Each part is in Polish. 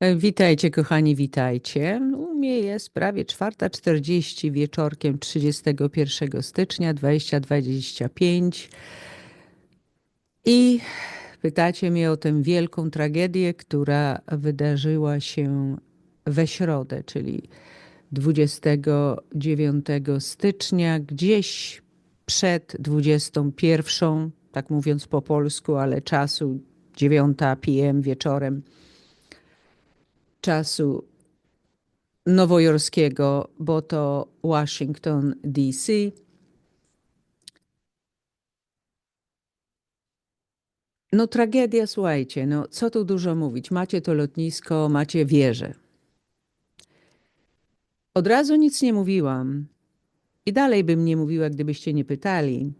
E, Witajcie, kochani, witajcie. U mnie jest prawie 4.40 wieczorkiem 31 stycznia 2025 i pytacie mnie o tę wielką tragedię, która wydarzyła się we środę, czyli 29 stycznia, gdzieś przed 21, tak mówiąc po polsku, ale czasu 9 p.m. wieczorem czasu nowojorskiego, bo to Washington DC. No tragedia, słuchajcie, no co tu dużo mówić. Macie to lotnisko, macie wieżę. Od razu nic nie mówiłam i dalej bym nie mówiła, gdybyście nie pytali,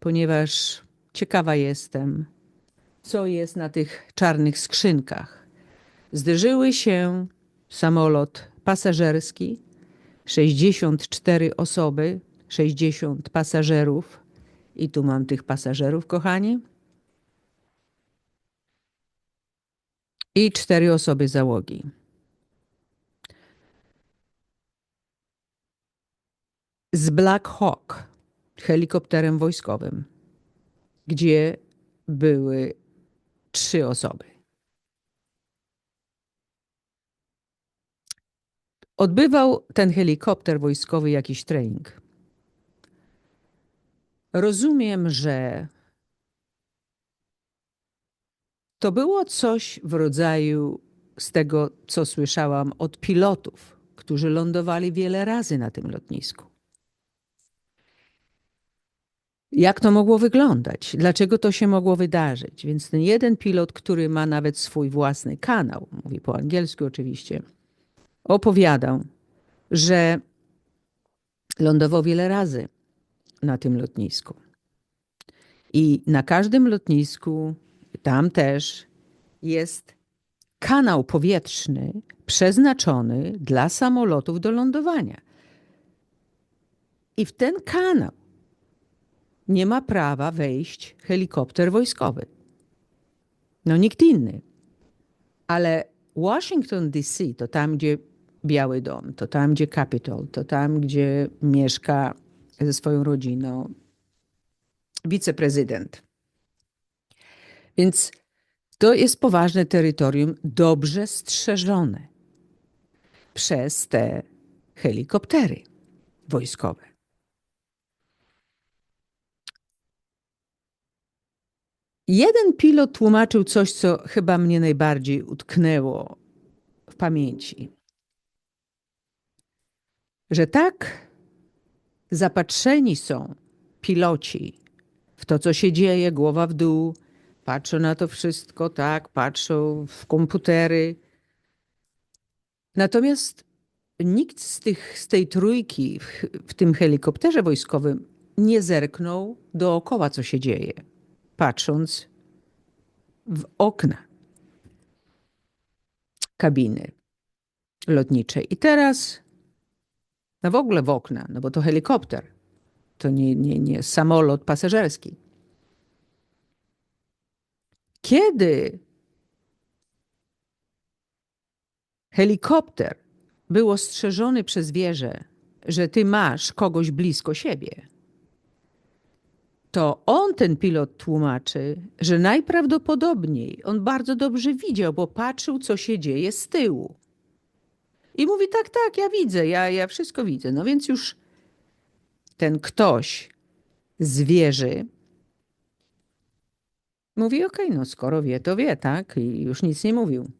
ponieważ ciekawa jestem, co jest na tych czarnych skrzynkach zderzyły się samolot pasażerski, 64 osoby, 60 pasażerów. I tu mam tych pasażerów, kochani. I cztery osoby załogi. Z Black Hawk, helikopterem wojskowym, gdzie były trzy osoby. Odbywał ten helikopter wojskowy jakiś trening. Rozumiem, że to było coś w rodzaju z tego, co słyszałam od pilotów, którzy lądowali wiele razy na tym lotnisku. Jak to mogło wyglądać? Dlaczego to się mogło wydarzyć? Więc ten jeden pilot, który ma nawet swój własny kanał, mówi po angielsku oczywiście, opowiadał, że lądował wiele razy na tym lotnisku. I na każdym lotnisku, tam też, jest kanał powietrzny przeznaczony dla samolotów do lądowania. I w ten kanał nie ma prawa wejść helikopter wojskowy. No nikt inny. Ale Washington DC to tam, gdzie Biały Dom, to tam, gdzie Capitol, to tam, gdzie mieszka ze swoją rodziną wiceprezydent. Więc to jest poważne terytorium, dobrze strzeżone przez te helikoptery wojskowe. Jeden pilot tłumaczył coś, co chyba mnie najbardziej utknęło w pamięci. Że tak zapatrzeni są piloci w to, co się dzieje, głowa w dół, patrzą na to wszystko, tak, patrzą w komputery. Natomiast nikt z, tych, z tej trójki w, w tym helikopterze wojskowym nie zerknął dookoła, co się dzieje, patrząc w okna kabiny lotniczej. I teraz, no w ogóle w okna, no bo to helikopter, to nie, nie, nie samolot pasażerski. Kiedy helikopter był ostrzeżony przez wieżę, że ty masz kogoś blisko siebie, to on, ten pilot, tłumaczy, że najprawdopodobniej on bardzo dobrze widział, bo patrzył, co się dzieje z tyłu. I mówi: Tak, tak, ja widzę, ja, ja wszystko widzę. No więc już ten ktoś z wieży mówi: Okej, okay, no skoro wie, to wie, tak? I już nic nie mówił.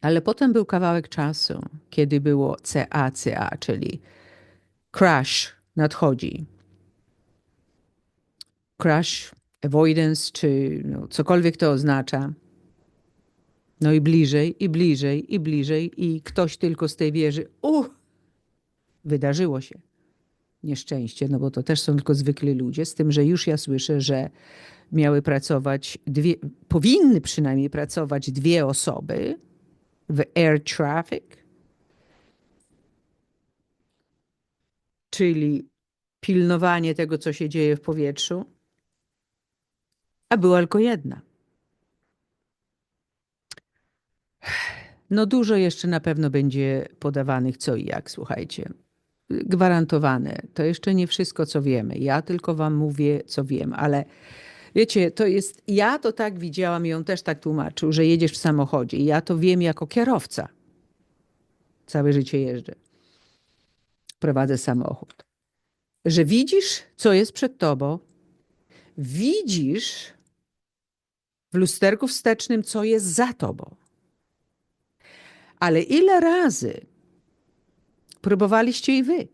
Ale potem był kawałek czasu, kiedy było CACA, czyli crash nadchodzi crash, avoidance, czy no, cokolwiek to oznacza. No i bliżej, i bliżej, i bliżej, i ktoś tylko z tej wieży, uch, wydarzyło się. Nieszczęście, no bo to też są tylko zwykli ludzie, z tym, że już ja słyszę, że miały pracować dwie, powinny przynajmniej pracować dwie osoby w air traffic, czyli pilnowanie tego, co się dzieje w powietrzu, a była tylko jedna. No dużo jeszcze na pewno będzie podawanych co i jak, słuchajcie. Gwarantowane. To jeszcze nie wszystko, co wiemy. Ja tylko wam mówię, co wiem, ale wiecie, to jest, ja to tak widziałam i on też tak tłumaczył, że jedziesz w samochodzie. Ja to wiem jako kierowca. Całe życie jeżdżę. Prowadzę samochód. Że widzisz, co jest przed tobą, widzisz w lusterku wstecznym, co jest za tobą. Ale ile razy próbowaliście i wy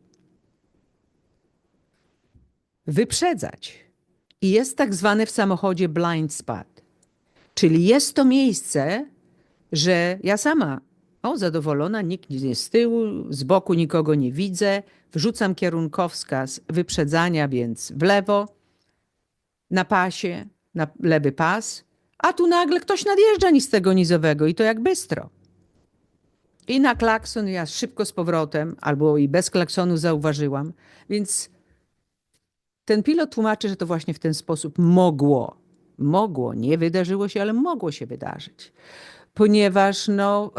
wyprzedzać? I jest tak zwany w samochodzie blind spot. Czyli jest to miejsce, że ja sama, o zadowolona, nikt nie jest z tyłu, z boku nikogo nie widzę, wrzucam kierunkowskaz wyprzedzania, więc w lewo, na pasie, na lewy pas, a tu nagle ktoś nadjeżdża ni z tego nizowego i to jak bystro. I na klakson ja szybko z powrotem, albo i bez klaksonu zauważyłam. Więc ten pilot tłumaczy, że to właśnie w ten sposób mogło, mogło, nie wydarzyło się, ale mogło się wydarzyć. Ponieważ no,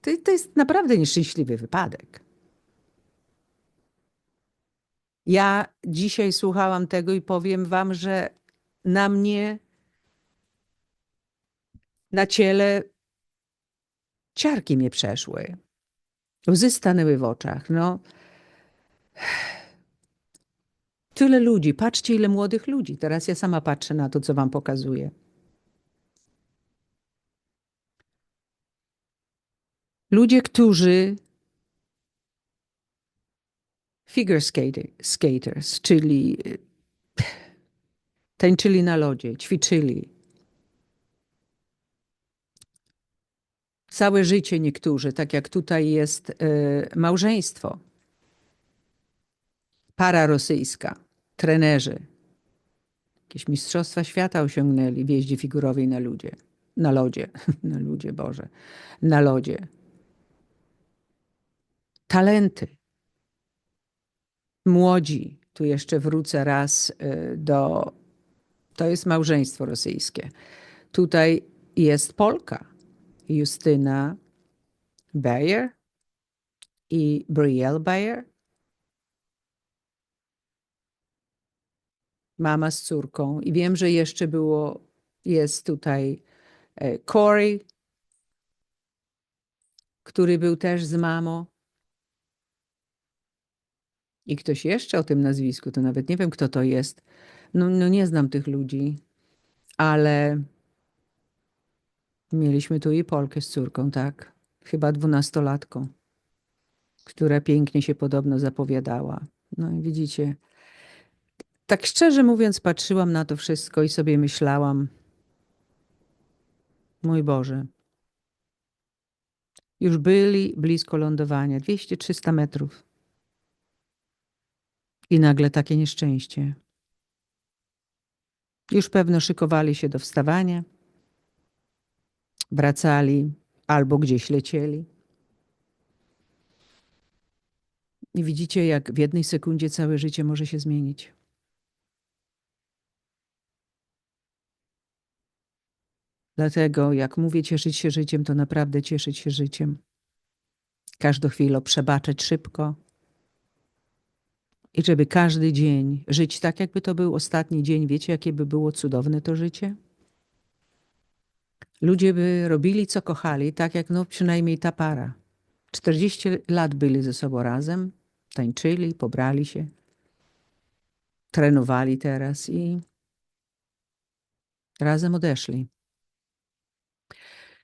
to, to jest naprawdę nieszczęśliwy wypadek. Ja dzisiaj słuchałam tego i powiem wam, że na mnie, na ciele ciarki mnie przeszły. Łzy stanęły w oczach. No. Tyle ludzi. Patrzcie, ile młodych ludzi. Teraz ja sama patrzę na to, co wam pokazuję. Ludzie, którzy figure skaters, czyli tańczyli na lodzie, ćwiczyli. Całe życie niektórzy, tak jak tutaj jest y, małżeństwo, para rosyjska, trenerzy, jakieś mistrzostwa świata osiągnęli w jeździe figurowej na ludzie, na lodzie, na ludzie, Boże, na lodzie. Talenty. Młodzi, tu jeszcze wrócę raz y, do to jest małżeństwo rosyjskie. Tutaj jest Polka, Justyna Bayer i Brielle Bayer. Mama z córką. I wiem, że jeszcze było, jest tutaj e, Corey, który był też z mamą. I ktoś jeszcze o tym nazwisku, to nawet nie wiem, kto to jest. No, no nie znam tych ludzi, ale mieliśmy tu i Polkę z córką, tak? Chyba dwunastolatką, która pięknie się podobno zapowiadała. No i widzicie, tak szczerze mówiąc, patrzyłam na to wszystko i sobie myślałam, mój Boże, już byli blisko lądowania, 200-300 metrów. I nagle takie nieszczęście. Już pewno szykowali się do wstawania, wracali albo gdzieś lecieli. I widzicie, jak w jednej sekundzie całe życie może się zmienić. Dlatego, jak mówię cieszyć się życiem, to naprawdę cieszyć się życiem. Każdą chwilę przebaczać szybko, i żeby każdy dzień żyć tak, jakby to był ostatni dzień. Wiecie, jakie by było cudowne to życie? Ludzie by robili, co kochali, tak jak no przynajmniej ta para. 40 lat byli ze sobą razem, tańczyli, pobrali się, trenowali teraz i razem odeszli.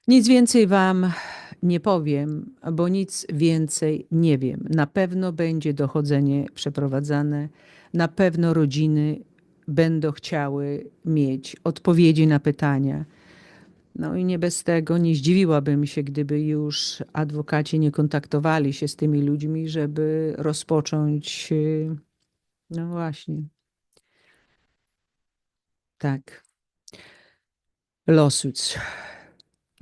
Nic więcej Wam nie powiem, bo nic więcej nie wiem. Na pewno będzie dochodzenie przeprowadzane, na pewno rodziny będą chciały mieć odpowiedzi na pytania. No i nie bez tego nie zdziwiłabym się, gdyby już adwokaci nie kontaktowali się z tymi ludźmi, żeby rozpocząć. No właśnie. Tak. Lawsuits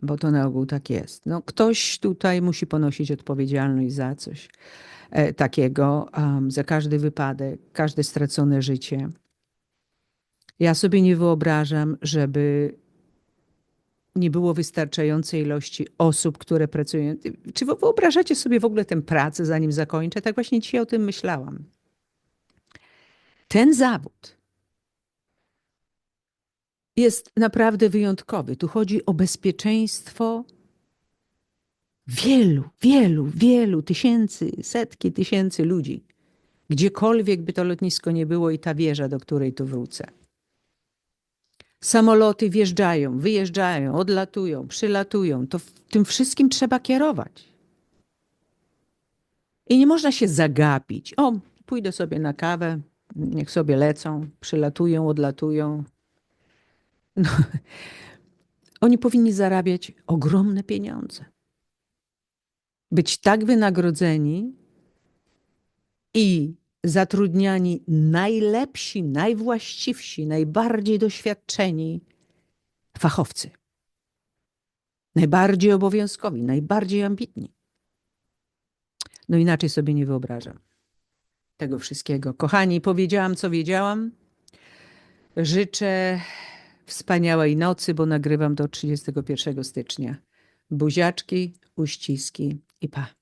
bo to na ogół tak jest. No, ktoś tutaj musi ponosić odpowiedzialność za coś e, takiego, za każdy wypadek, każde stracone życie. Ja sobie nie wyobrażam, żeby nie było wystarczającej ilości osób, które pracują. Czy wy- wyobrażacie sobie w ogóle tę pracę, zanim zakończę? Tak właśnie dzisiaj o tym myślałam. Ten zawód jest naprawdę wyjątkowy. Tu chodzi o bezpieczeństwo wielu, wielu, wielu tysięcy, setki tysięcy ludzi. Gdziekolwiek by to lotnisko nie było i ta wieża, do której tu wrócę. Samoloty wjeżdżają, wyjeżdżają, odlatują, przylatują. To tym wszystkim trzeba kierować. I nie można się zagapić. O, pójdę sobie na kawę, niech sobie lecą, przylatują, odlatują. No, oni powinni zarabiać ogromne pieniądze. Być tak wynagrodzeni i zatrudniani najlepsi, najwłaściwsi, najbardziej doświadczeni fachowcy. Najbardziej obowiązkowi, najbardziej ambitni. No inaczej sobie nie wyobrażam tego wszystkiego. Kochani, powiedziałam, co wiedziałam. Życzę wspaniałej nocy, bo nagrywam do 31 stycznia. Buziaczki, uściski i pa.